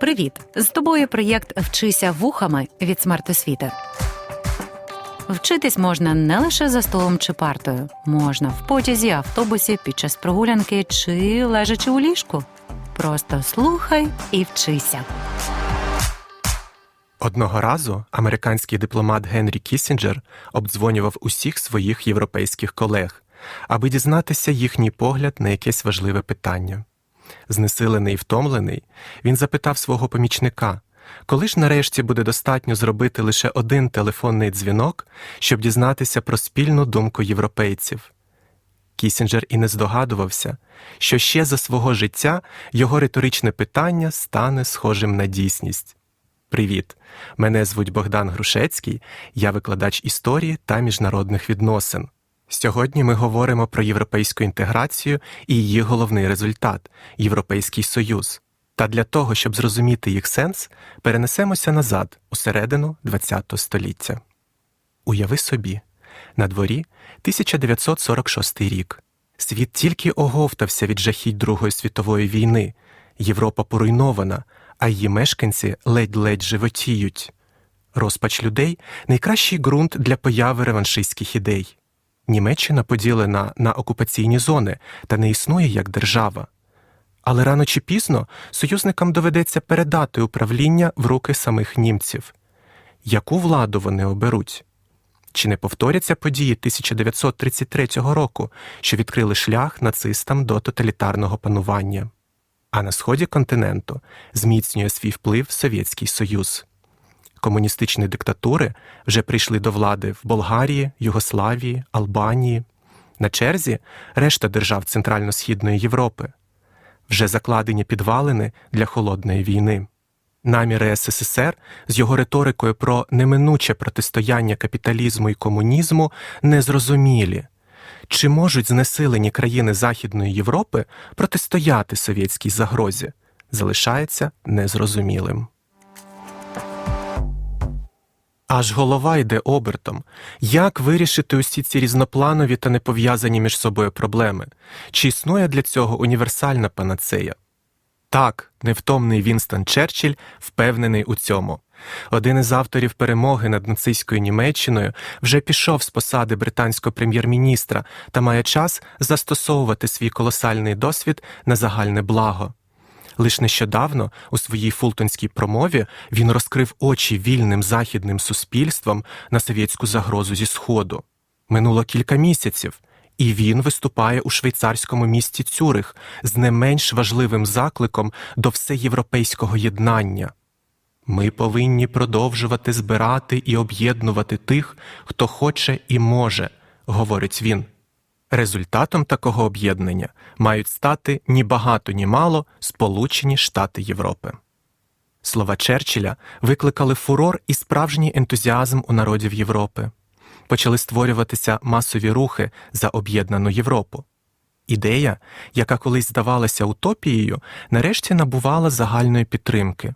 Привіт! З тобою проєкт Вчися вухами від смертосвіти. Вчитись можна не лише за столом чи партою, можна в потязі, автобусі, під час прогулянки чи лежачи у ліжку. Просто слухай і вчися. Одного разу американський дипломат Генрі Кісінджер обдзвонював усіх своїх європейських колег, аби дізнатися їхній погляд на якесь важливе питання. Знесилений і втомлений, він запитав свого помічника, коли ж нарешті буде достатньо зробити лише один телефонний дзвінок, щоб дізнатися про спільну думку європейців. Кісінджер і не здогадувався, що ще за свого життя його риторичне питання стане схожим на дійсність. Привіт! Мене звуть Богдан Грушецький, я викладач історії та міжнародних відносин. Сьогодні ми говоримо про європейську інтеграцію і її головний результат Європейський Союз. Та для того, щоб зрозуміти їх сенс, перенесемося назад у середину ХХ століття. Уяви собі, на дворі 1946 рік. Світ тільки оговтався від жахіть Другої світової війни, Європа поруйнована, а її мешканці ледь-ледь животіють. Розпач людей найкращий ґрунт для появи реваншистських ідей. Німеччина поділена на окупаційні зони та не існує як держава. Але рано чи пізно союзникам доведеться передати управління в руки самих німців. Яку владу вони оберуть? Чи не повторяться події 1933 року, що відкрили шлях нацистам до тоталітарного панування? А на сході континенту зміцнює свій вплив Совєтський Союз. Комуністичні диктатури вже прийшли до влади в Болгарії, Югославії, Албанії. На черзі решта держав Центрально-Східної Європи. Вже закладені підвалини для холодної війни. Наміри СССР з його риторикою про неминуче протистояння капіталізму і комунізму незрозумілі. Чи можуть знесилені країни Західної Європи протистояти совєтській загрозі, залишається незрозумілим. Аж голова йде обертом. Як вирішити усі ці різнопланові та непов'язані між собою проблеми? Чи існує для цього універсальна панацея? Так, невтомний Вінстон Черчилль впевнений у цьому. Один із авторів перемоги над нацистською Німеччиною вже пішов з посади британського прем'єр-міністра та має час застосовувати свій колосальний досвід на загальне благо. Лиш нещодавно у своїй фултонській промові він розкрив очі вільним західним суспільством на совєтську загрозу зі Сходу. Минуло кілька місяців, і він виступає у швейцарському місті Цюрих з не менш важливим закликом до всеєвропейського єднання. Ми повинні продовжувати збирати і об'єднувати тих, хто хоче і може, говорить він. Результатом такого об'єднання мають стати ні багато, ні мало Сполучені Штати Європи. Слова Черчилля викликали фурор і справжній ентузіазм у народів Європи. Почали створюватися масові рухи за об'єднану Європу. Ідея, яка колись здавалася утопією, нарешті набувала загальної підтримки.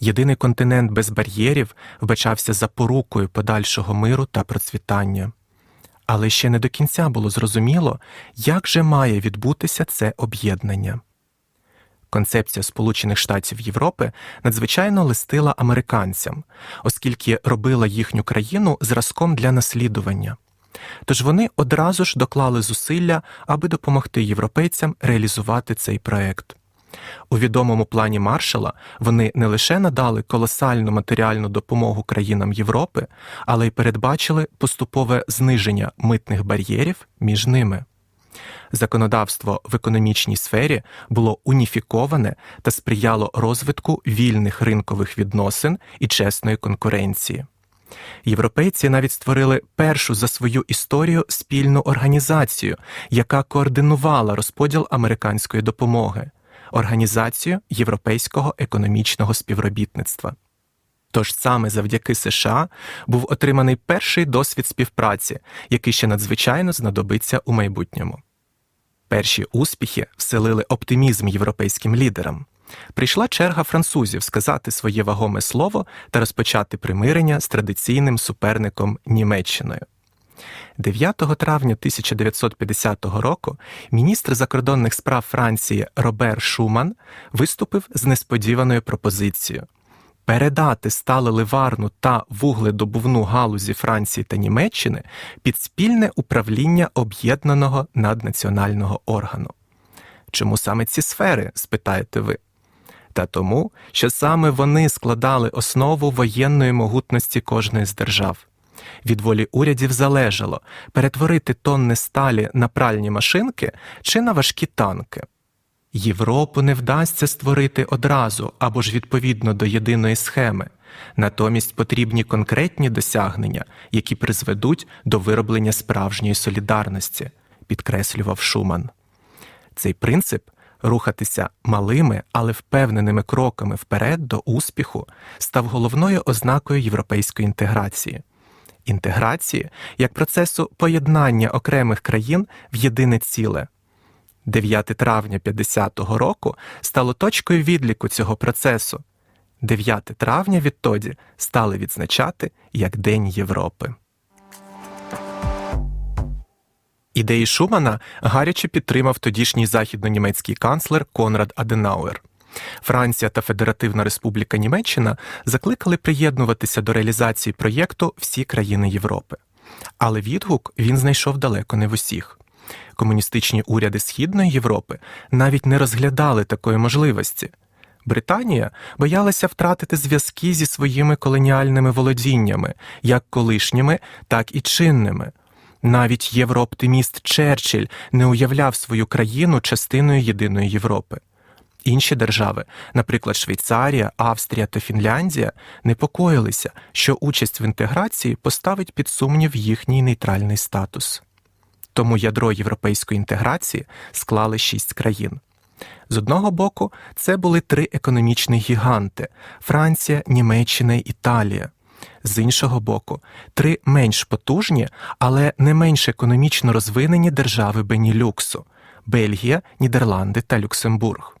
Єдиний континент без бар'єрів вбачався запорукою подальшого миру та процвітання. Але ще не до кінця було зрозуміло, як же має відбутися це об'єднання. Концепція Сполучених Штатів Європи надзвичайно листила американцям, оскільки робила їхню країну зразком для наслідування. Тож вони одразу ж доклали зусилля, аби допомогти європейцям реалізувати цей проект. У відомому плані Маршала вони не лише надали колосальну матеріальну допомогу країнам Європи, але й передбачили поступове зниження митних бар'єрів між ними. Законодавство в економічній сфері було уніфіковане та сприяло розвитку вільних ринкових відносин і чесної конкуренції. Європейці навіть створили першу за свою історію спільну організацію, яка координувала розподіл американської допомоги Організацію Європейського економічного співробітництва. Тож саме завдяки США був отриманий перший досвід співпраці, який ще надзвичайно знадобиться у майбутньому. Перші успіхи вселили оптимізм європейським лідерам. Прийшла черга французів сказати своє вагоме слово та розпочати примирення з традиційним суперником Німеччиною. 9 травня 1950 року міністр закордонних справ Франції Робер Шуман виступив з несподіваною пропозицією передати сталеливарну та вугледобувну галузі Франції та Німеччини під спільне управління об'єднаного наднаціонального органу. Чому саме ці сфери, спитаєте ви? Та тому, що саме вони складали основу воєнної могутності кожної з держав. Від волі урядів залежало перетворити тонни сталі на пральні машинки чи на важкі танки. Європу не вдасться створити одразу або ж відповідно до єдиної схеми. Натомість потрібні конкретні досягнення, які призведуть до вироблення справжньої солідарності, підкреслював Шуман. Цей принцип рухатися малими, але впевненими кроками вперед до успіху став головною ознакою європейської інтеграції. Інтеграції як процесу поєднання окремих країн в єдине ціле. 9 травня 50-го року стало точкою відліку цього процесу. 9 травня відтоді стали відзначати як День Європи. Ідеї Шумана гаряче підтримав тодішній західно-німецький канцлер Конрад Аденауер. Франція та Федеративна Республіка Німеччина закликали приєднуватися до реалізації проєкту всі країни Європи. Але відгук він знайшов далеко не в усіх. Комуністичні уряди Східної Європи навіть не розглядали такої можливості. Британія боялася втратити зв'язки зі своїми колоніальними володіннями, як колишніми, так і чинними. Навіть єврооптиміст Черчилль не уявляв свою країну частиною єдиної Європи. Інші держави, наприклад, Швейцарія, Австрія та Фінляндія, непокоїлися, що участь в інтеграції поставить під сумнів їхній нейтральний статус. Тому ядро європейської інтеграції склали шість країн. З одного боку, це були три економічні гіганти Франція, Німеччина і Італія. З іншого боку, три менш потужні, але не менш економічно розвинені держави Бенілюксу Бельгія, Нідерланди та Люксембург.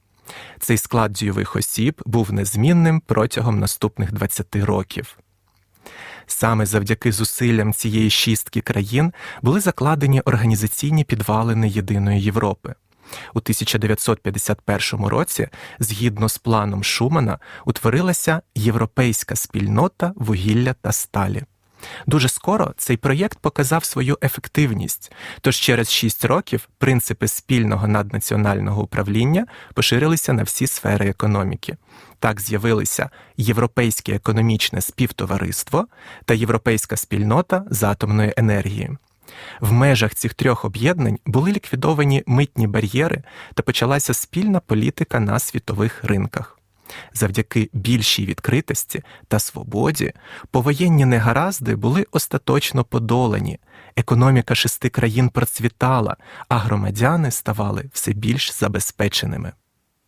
Цей склад дійових осіб був незмінним протягом наступних 20 років. Саме завдяки зусиллям цієї шістки країн були закладені організаційні підвалини Єдиної Європи. У 1951 році, згідно з планом Шумана, утворилася Європейська спільнота вугілля та сталі. Дуже скоро цей проєкт показав свою ефективність, тож через шість років принципи спільного наднаціонального управління поширилися на всі сфери економіки. Так з'явилися Європейське економічне співтовариство та Європейська спільнота з атомної енергії. В межах цих трьох об'єднань були ліквідовані митні бар'єри та почалася спільна політика на світових ринках. Завдяки більшій відкритості та свободі повоєнні негаразди були остаточно подолані, економіка шести країн процвітала, а громадяни ставали все більш забезпеченими.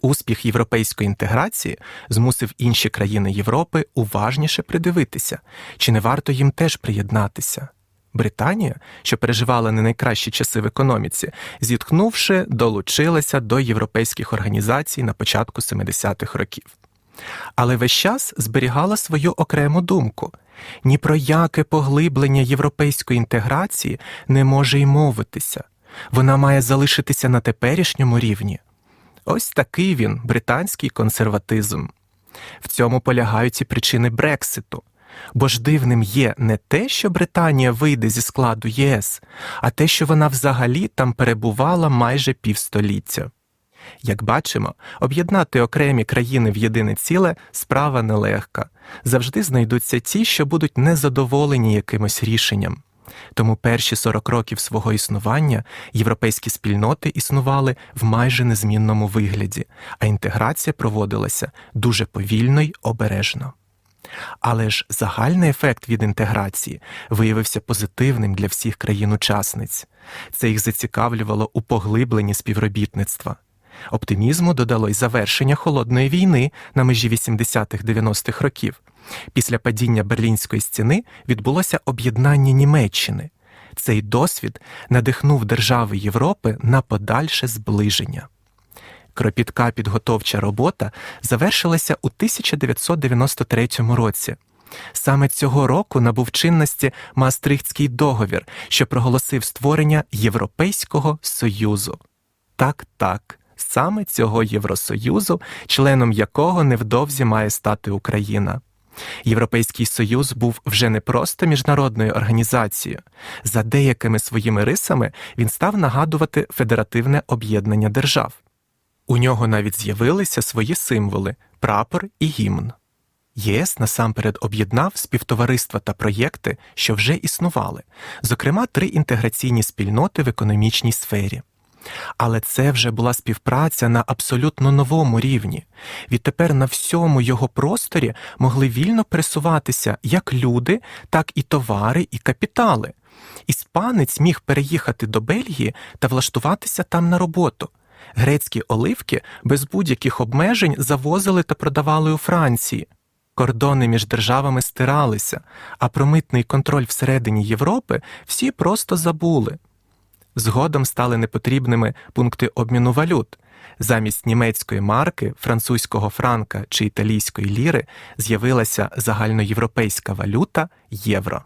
Успіх європейської інтеграції змусив інші країни Європи уважніше придивитися, чи не варто їм теж приєднатися. Британія, що переживала не найкращі часи в економіці, зітхнувши, долучилася до європейських організацій на початку 70-х років. Але весь час зберігала свою окрему думку ні про яке поглиблення європейської інтеграції не може й мовитися, вона має залишитися на теперішньому рівні. Ось такий він, британський консерватизм. В цьому полягають і причини Брекситу. Бо ж дивним є не те, що Британія вийде зі складу ЄС, а те, що вона взагалі там перебувала майже півстоліття. Як бачимо, об'єднати окремі країни в єдине ціле справа нелегка. Завжди знайдуться ті, що будуть незадоволені якимось рішенням. Тому перші 40 років свого існування європейські спільноти існували в майже незмінному вигляді, а інтеграція проводилася дуже повільно й обережно. Але ж загальний ефект від інтеграції виявився позитивним для всіх країн-учасниць. Це їх зацікавлювало у поглибленні співробітництва. Оптимізму додало й завершення холодної війни на межі 80-х-90-х років. Після падіння Берлінської стіни відбулося об'єднання Німеччини. Цей досвід надихнув держави Європи на подальше зближення. Кропітка підготовча робота завершилася у 1993 році. Саме цього року набув чинності Маастрихтський договір, що проголосив створення Європейського Союзу. Так, так, саме цього Євросоюзу, членом якого невдовзі має стати Україна. Європейський Союз був вже не просто міжнародною організацією. За деякими своїми рисами він став нагадувати федеративне об'єднання держав. У нього навіть з'явилися свої символи прапор і гімн. ЄС насамперед об'єднав співтовариства та проєкти, що вже існували, зокрема три інтеграційні спільноти в економічній сфері. Але це вже була співпраця на абсолютно новому рівні. Відтепер на всьому його просторі могли вільно пересуватися як люди, так і товари і капітали. Іспанець міг переїхати до Бельгії та влаштуватися там на роботу. Грецькі оливки без будь-яких обмежень завозили та продавали у Франції. Кордони між державами стиралися, а про митний контроль всередині Європи всі просто забули. Згодом стали непотрібними пункти обміну валют. Замість німецької марки, французького франка чи італійської ліри з'явилася загальноєвропейська валюта євро.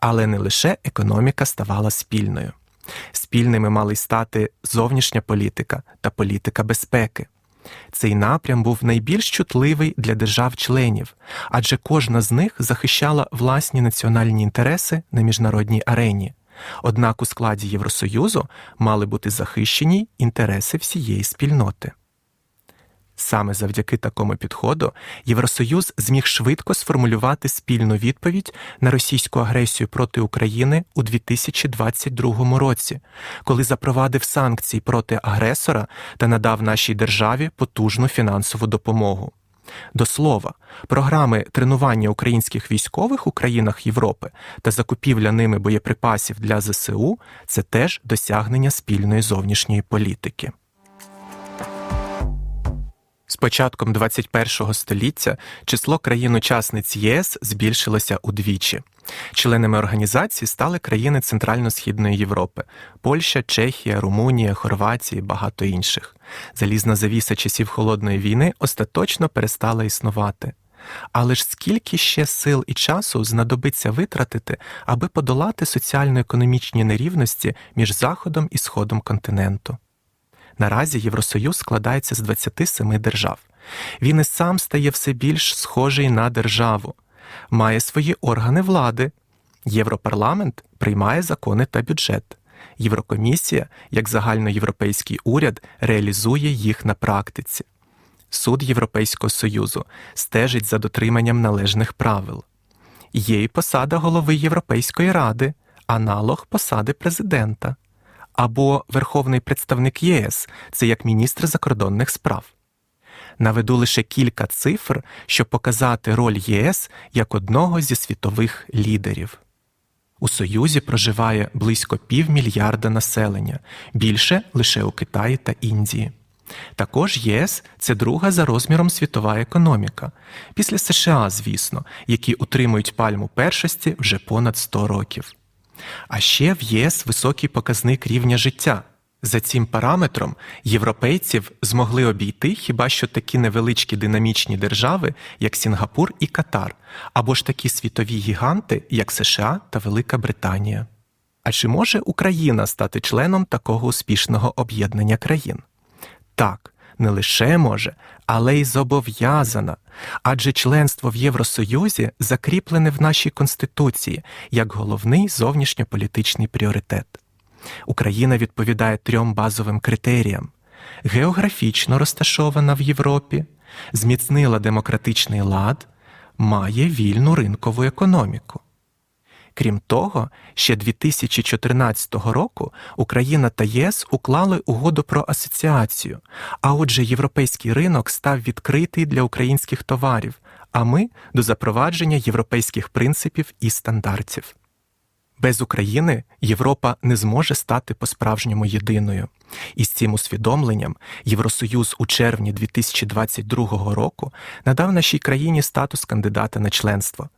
Але не лише економіка ставала спільною. Спільними мали стати зовнішня політика та політика безпеки. Цей напрям був найбільш чутливий для держав-членів, адже кожна з них захищала власні національні інтереси на міжнародній арені. Однак у складі Євросоюзу мали бути захищені інтереси всієї спільноти. Саме завдяки такому підходу Євросоюз зміг швидко сформулювати спільну відповідь на російську агресію проти України у 2022 році, коли запровадив санкції проти агресора та надав нашій державі потужну фінансову допомогу. До слова, програми тренування українських військових у країнах Європи та закупівля ними боєприпасів для ЗСУ це теж досягнення спільної зовнішньої політики. Початком 21 століття число країн-учасниць ЄС збільшилося удвічі. Членами організації стали країни Центрально-Східної Європи Польща, Чехія, Румунія, Хорватія і багато інших. Залізна завіса часів холодної війни остаточно перестала існувати. Але ж скільки ще сил і часу знадобиться витратити, аби подолати соціально-економічні нерівності між Заходом і Сходом континенту? Наразі Євросоюз складається з 27 держав. Він і сам стає все більш схожий на державу, має свої органи влади. Європарламент приймає закони та бюджет. Єврокомісія, як загальноєвропейський уряд, реалізує їх на практиці. Суд Європейського Союзу стежить за дотриманням належних правил. Є й посада голови Європейської ради, аналог посади президента або Верховний представник ЄС, це як міністр закордонних справ. Наведу лише кілька цифр, щоб показати роль ЄС як одного зі світових лідерів. У Союзі проживає близько півмільярда населення, більше лише у Китаї та Індії. Також ЄС це друга за розміром світова економіка, після США, звісно, які утримують пальму першості вже понад 100 років. А ще в ЄС високий показник рівня життя. За цим параметром європейців змогли обійти хіба що такі невеличкі динамічні держави, як Сінгапур і Катар, або ж такі світові гіганти, як США та Велика Британія. А чи може Україна стати членом такого успішного об'єднання країн? Так, не лише може, але й зобов'язана, адже членство в Євросоюзі закріплене в нашій Конституції як головний зовнішньополітичний пріоритет. Україна відповідає трьом базовим критеріям: географічно розташована в Європі, зміцнила демократичний лад, має вільну ринкову економіку. Крім того, ще 2014 року Україна та ЄС уклали угоду про асоціацію, а отже, європейський ринок став відкритий для українських товарів, а ми до запровадження європейських принципів і стандартів. Без України Європа не зможе стати по-справжньому єдиною. І з цим усвідомленням Євросоюз у червні 2022 року надав нашій країні статус кандидата на членство.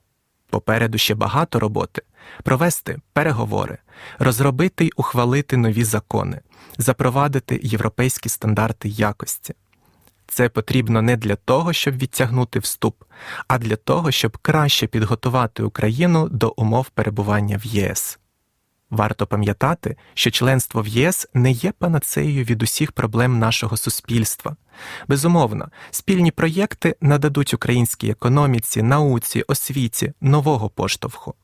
Попереду ще багато роботи провести переговори, розробити й ухвалити нові закони, запровадити європейські стандарти якості. Це потрібно не для того, щоб відтягнути вступ, а для того, щоб краще підготувати Україну до умов перебування в ЄС. Варто пам'ятати, що членство в ЄС не є панацеєю від усіх проблем нашого суспільства. Безумовно, спільні проєкти нададуть українській економіці, науці, освіті нового поштовху.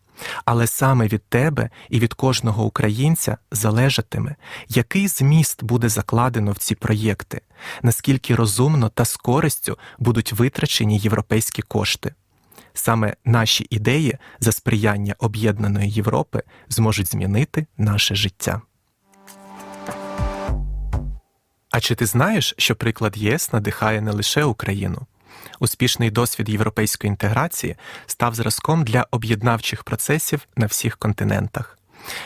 Але саме від тебе і від кожного українця залежатиме, який зміст буде закладено в ці проєкти, наскільки розумно та з користю будуть витрачені європейські кошти. Саме наші ідеї за сприяння об'єднаної Європи зможуть змінити наше життя. А чи ти знаєш, що приклад ЄС надихає не лише Україну? Успішний досвід європейської інтеграції став зразком для об'єднавчих процесів на всіх континентах.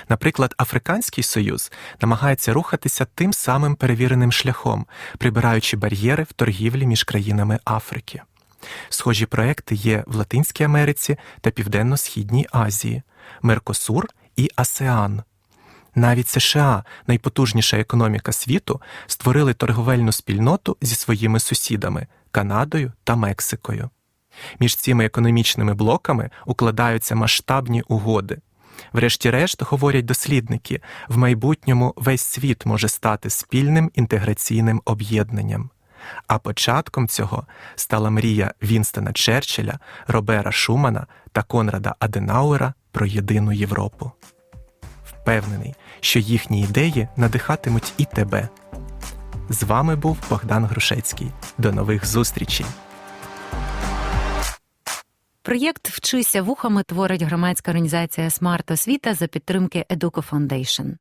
Наприклад, Африканський Союз намагається рухатися тим самим перевіреним шляхом, прибираючи бар'єри в торгівлі між країнами Африки. Схожі проекти є в Латинській Америці та Південно-Східній Азії, Меркосур і АСЕАН. Навіть США, найпотужніша економіка світу, створили торговельну спільноту зі своїми сусідами Канадою та Мексикою. Між цими економічними блоками укладаються масштабні угоди. Врешті-решт, говорять дослідники, в майбутньому весь світ може стати спільним інтеграційним об'єднанням. А початком цього стала мрія Вінстона Черчилля, Робера Шумана та Конрада Аденауера про єдину Європу. Впевнений, що їхні ідеї надихатимуть і тебе. З вами був Богдан Грушецький. До нових зустрічей! Проєкт Вчися вухами творить громадська організація Смарт Освіта за підтримки Educo Foundation.